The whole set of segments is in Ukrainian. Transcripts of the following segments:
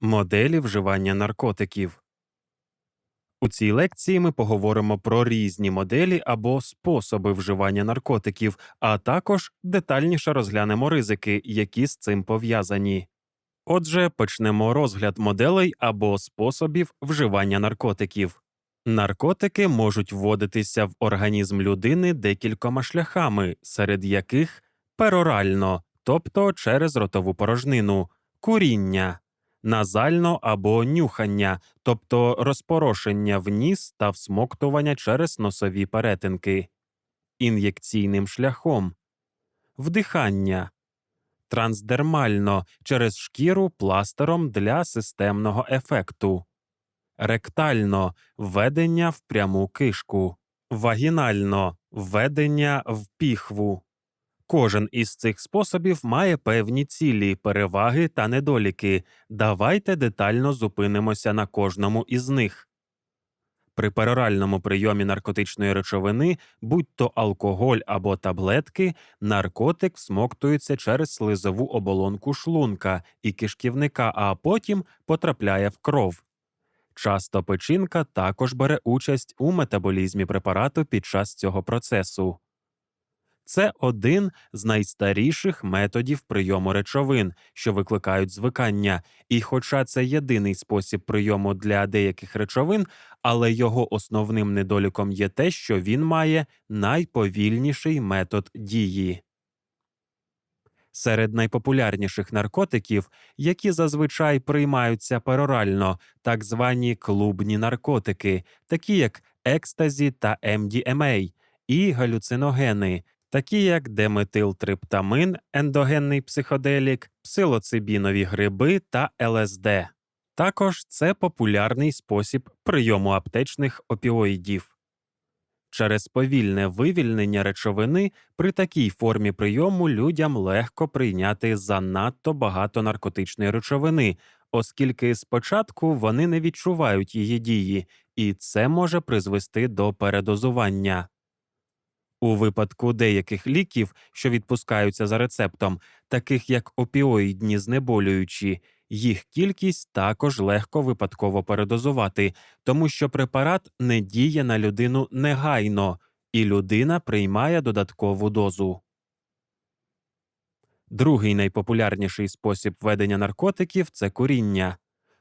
Моделі вживання наркотиків. У цій лекції ми поговоримо про різні моделі або способи вживання наркотиків, а також детальніше розглянемо ризики, які з цим пов'язані. Отже, почнемо розгляд моделей або способів вживання наркотиків. Наркотики можуть вводитися в організм людини декількома шляхами, серед яких перорально, тобто через ротову порожнину, куріння, назально або нюхання, тобто розпорошення в ніс та всмоктування через носові перетинки, ін'єкційним шляхом, вдихання, трансдермально через шкіру пластером для системного ефекту, ректально введення в пряму кишку, вагінально введення в піхву. Кожен із цих способів має певні цілі, переваги та недоліки. Давайте детально зупинимося на кожному із них. При пероральному прийомі наркотичної речовини, будь то алкоголь або таблетки, наркотик всмоктується через слизову оболонку шлунка і кишківника, а потім потрапляє в кров. Часто печінка також бере участь у метаболізмі препарату під час цього процесу. Це один з найстаріших методів прийому речовин, що викликають звикання, і хоча це єдиний спосіб прийому для деяких речовин, але його основним недоліком є те, що він має найповільніший метод дії. Серед найпопулярніших наркотиків, які зазвичай приймаються перорально, так звані клубні наркотики, такі як екстазі та MDMA, і галюциногени, такі як деметилтриптамин, ендогенний психоделік, псилоцибінові гриби та ЛСД. Також це популярний спосіб прийому аптечних опіоїдів. Через повільне вивільнення речовини при такій формі прийому людям легко прийняти занадто багато наркотичної речовини, оскільки спочатку вони не відчувають її дії, і це може призвести до передозування. У випадку деяких ліків, що відпускаються за рецептом, таких як опіоїдні знеболюючі, їх кількість також легко випадково передозувати, тому що препарат не діє на людину негайно, і людина приймає додаткову дозу. Другий найпопулярніший спосіб ведення наркотиків це куріння.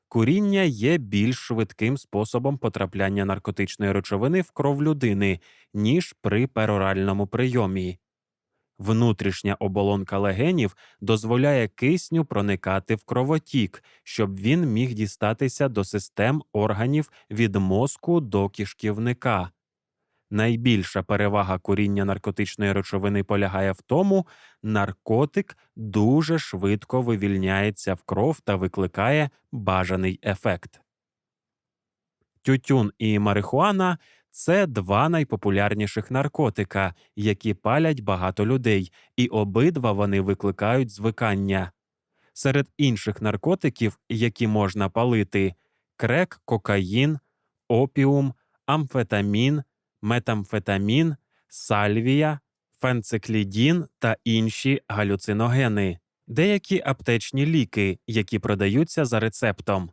Куріння є більш швидким способом потрапляння наркотичної речовини в кров людини, ніж при пероральному прийомі. Внутрішня оболонка легенів дозволяє кисню проникати в кровотік, щоб він міг дістатися до систем органів від мозку до кишківника. Найбільша перевага куріння наркотичної речовини полягає в тому, наркотик дуже швидко вивільняється в кров та викликає бажаний ефект. Тютюн і марихуана це два найпопулярніших наркотика, які палять багато людей, і обидва вони викликають звикання. Серед інших наркотиків, які можна палити, крек, кокаїн, опіум, амфетамін, метамфетамін, сальвія, фенциклідін та інші галюциногени, деякі аптечні ліки, які продаються за рецептом.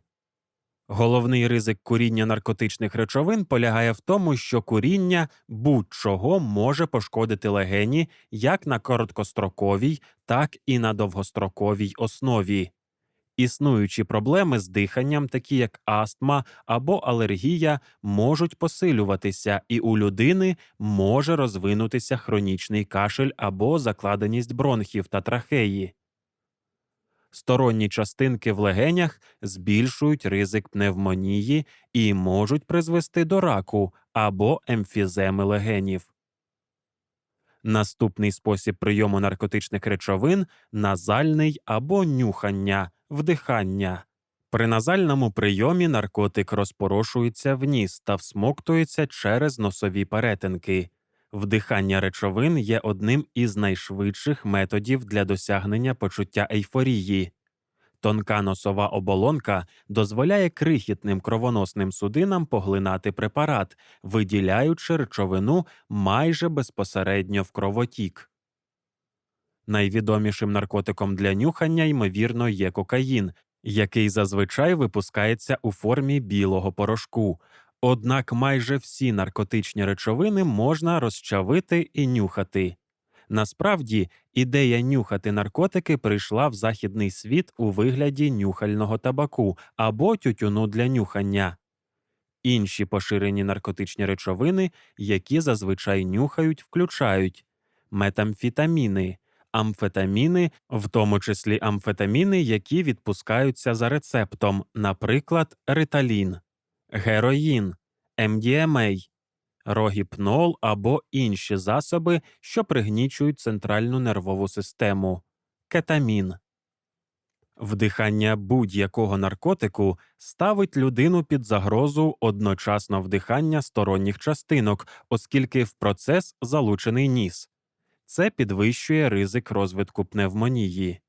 Головний ризик куріння наркотичних речовин полягає в тому, що куріння будь-чого може пошкодити легені як на короткостроковій, так і на довгостроковій основі. Існуючі проблеми з диханням, такі як астма або алергія, можуть посилюватися, і у людини може розвинутися хронічний кашель або закладеність бронхів та трахеї. Сторонні частинки в легенях збільшують ризик пневмонії і можуть призвести до раку або емфіземи легенів. Наступний спосіб прийому наркотичних речовин назальний або нюхання, вдихання. При назальному прийомі наркотик розпорошується в ніс та всмоктується через носові перетинки. Вдихання речовин є одним із найшвидших методів для досягнення почуття ейфорії. Тонка носова оболонка дозволяє крихітним кровоносним судинам поглинати препарат, виділяючи речовину майже безпосередньо в кровотік. Найвідомішим наркотиком для нюхання, ймовірно, є кокаїн, який зазвичай випускається у формі білого порошку. Однак майже всі наркотичні речовини можна розчавити і нюхати. Насправді, ідея нюхати наркотики прийшла в західний світ у вигляді нюхального табаку або тютюну для нюхання. Інші поширені наркотичні речовини, які зазвичай нюхають, включають метамфітаміни, амфетаміни, в тому числі амфетаміни, які відпускаються за рецептом, наприклад, риталін, героїн, МДМА, рогіпнол або інші засоби, що пригнічують центральну нервову систему, кетамін. Вдихання будь-якого наркотику ставить людину під загрозу одночасно вдихання сторонніх частинок, оскільки в процес залучений ніс. Це підвищує ризик розвитку пневмонії.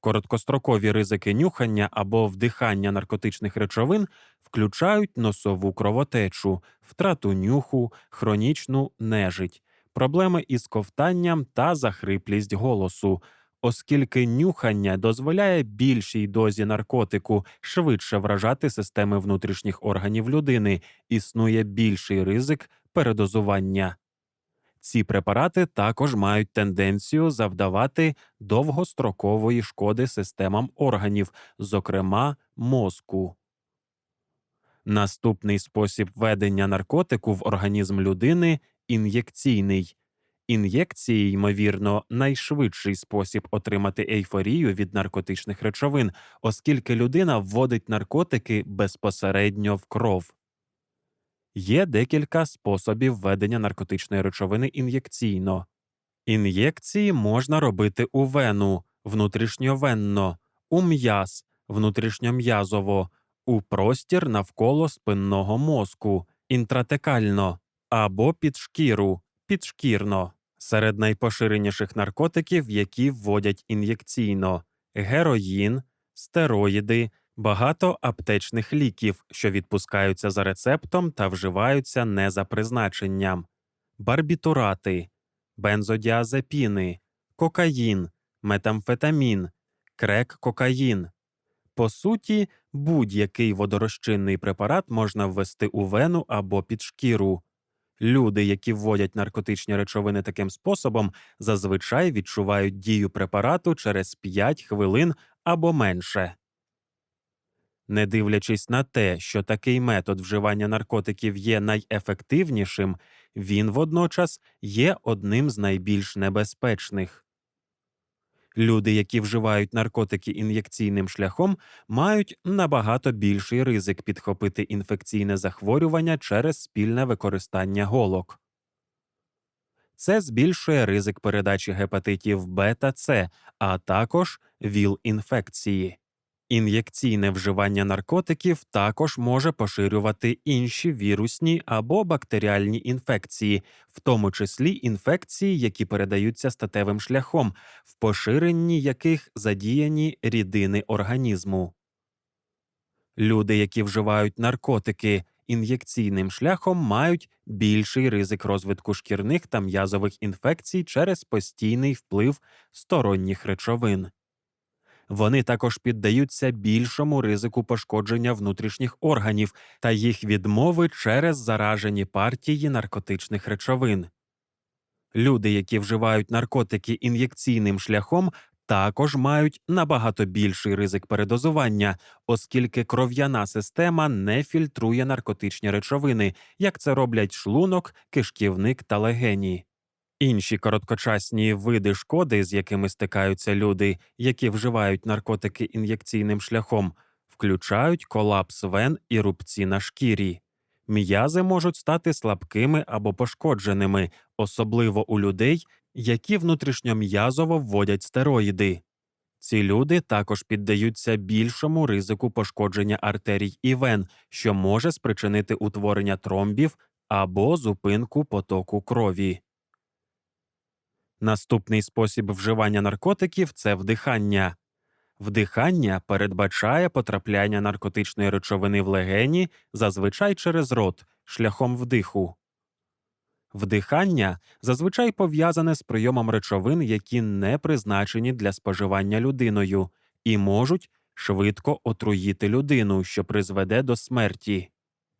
Короткострокові ризики нюхання або вдихання наркотичних речовин включають носову кровотечу, втрату нюху, хронічну нежить, проблеми із ковтанням та захриплість голосу, оскільки нюхання дозволяє більшій дозі наркотику швидше вражати системи внутрішніх органів людини, існує більший ризик передозування. Ці препарати також мають тенденцію завдавати довгострокової шкоди системам органів, зокрема мозку. Наступний спосіб введення наркотику в організм людини ін'єкційний. Ін'єкції, ймовірно, найшвидший спосіб отримати ейфорію від наркотичних речовин, оскільки людина вводить наркотики безпосередньо в кров. Є декілька способів введення наркотичної речовини ін'єкційно. Ін'єкції можна робити у вену, внутрішньовенно, у м'яз, внутрішньом'язово, у простір навколо спинного мозку, інтратекально або під шкіру, підшкірно. Серед найпоширеніших наркотиків, які вводять ін'єкційно героїн, стероїди, багато аптечних ліків, що відпускаються за рецептом та вживаються не за призначенням, барбітурати, бензодіазепіни, кокаїн, метамфетамін, крек-кокаїн. По суті, будь-який водорозчинний препарат можна ввести у вену або під шкіру. Люди, які вводять наркотичні речовини таким способом, зазвичай відчувають дію препарату через 5 хвилин або менше. Не дивлячись на те, що такий метод вживання наркотиків є найефективнішим, він водночас є одним з найбільш небезпечних. Люди, які вживають наркотики ін'єкційним шляхом, мають набагато більший ризик підхопити інфекційне захворювання через спільне використання голок. Це збільшує ризик передачі гепатитів Б та С, а також ВІЛ-інфекції. Ін'єкційне вживання наркотиків також може поширювати інші вірусні або бактеріальні інфекції, в тому числі інфекції, які передаються статевим шляхом, в поширенні яких задіяні рідини організму. Люди, які вживають наркотики ін'єкційним шляхом, мають більший ризик розвитку шкірних та м'язових інфекцій через постійний вплив сторонніх речовин. Вони також піддаються більшому ризику пошкодження внутрішніх органів та їх відмови через заражені партії наркотичних речовин. Люди, які вживають наркотики ін'єкційним шляхом, також мають набагато більший ризик передозування, оскільки кров'яна система не фільтрує наркотичні речовини, як це роблять шлунок, кишківник та легені. Інші короткочасні види шкоди, з якими стикаються люди, які вживають наркотики ін'єкційним шляхом, включають колапс вен і рубці на шкірі. М'язи можуть стати слабкими або пошкодженими, особливо у людей, які внутрішньом'язово вводять стероїди. Ці люди також піддаються більшому ризику пошкодження артерій і вен, що може спричинити утворення тромбів або зупинку потоку крові. Наступний спосіб вживання наркотиків це вдихання. Вдихання передбачає потрапляння наркотичної речовини в легені зазвичай через рот шляхом вдиху. Вдихання зазвичай пов'язане з прийомом речовин, які не призначені для споживання людиною, і можуть швидко отруїти людину, що призведе до смерті.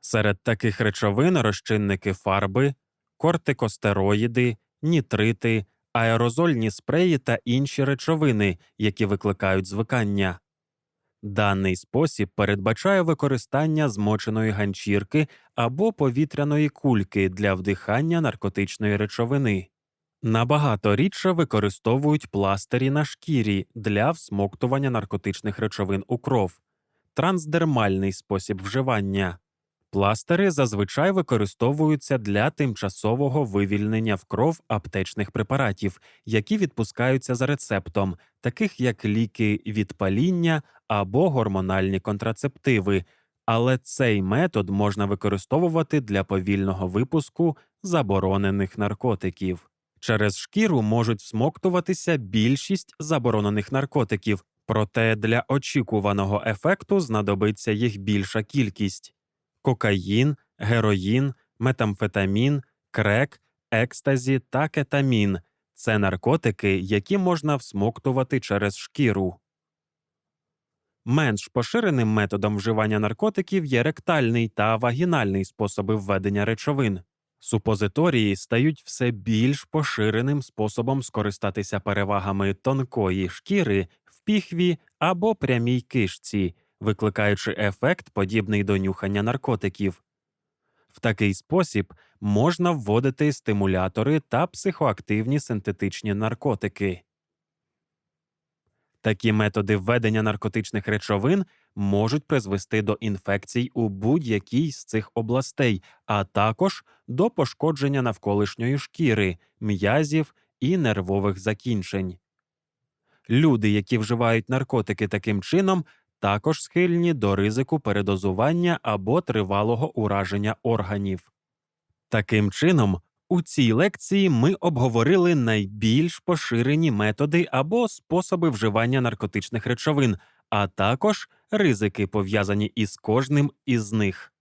Серед таких речовин розчинники фарби, кортикостероїди, нітрити, аерозольні спреї та інші речовини, які викликають звикання. Даний спосіб передбачає використання змоченої ганчірки або повітряної кульки для вдихання наркотичної речовини. Набагато рідше використовують пластирі на шкірі для всмоктування наркотичних речовин у кров, трансдермальний спосіб вживання. Пластири зазвичай використовуються для тимчасового вивільнення в кров аптечних препаратів, які відпускаються за рецептом, таких як ліки від паління або гормональні контрацептиви, але цей метод можна використовувати для повільного випуску заборонених наркотиків. Через шкіру можуть всмоктуватися більшість заборонених наркотиків, проте для очікуваного ефекту знадобиться їх більша кількість кокаїн, героїн, метамфетамін, крек, екстазі та кетамін це наркотики, які можна всмоктувати через шкіру. Менш поширеним методом вживання наркотиків є ректальний та вагінальний способи введення речовин. Супозиторії стають все більш поширеним способом скористатися перевагами тонкої шкіри в піхві або прямій кишці, викликаючи ефект, подібний до нюхання наркотиків. В такий спосіб можна вводити стимулятори та психоактивні синтетичні наркотики. Такі методи введення наркотичних речовин можуть призвести до інфекцій у будь-якій з цих областей, а також до пошкодження навколишньої шкіри, м'язів і нервових закінчень. Люди, які вживають наркотики таким чином, також схильні до ризику передозування або тривалого ураження органів. Таким чином, у цій лекції ми обговорили найбільш поширені методи або способи вживання наркотичних речовин, а також ризики, пов'язані із кожним із них.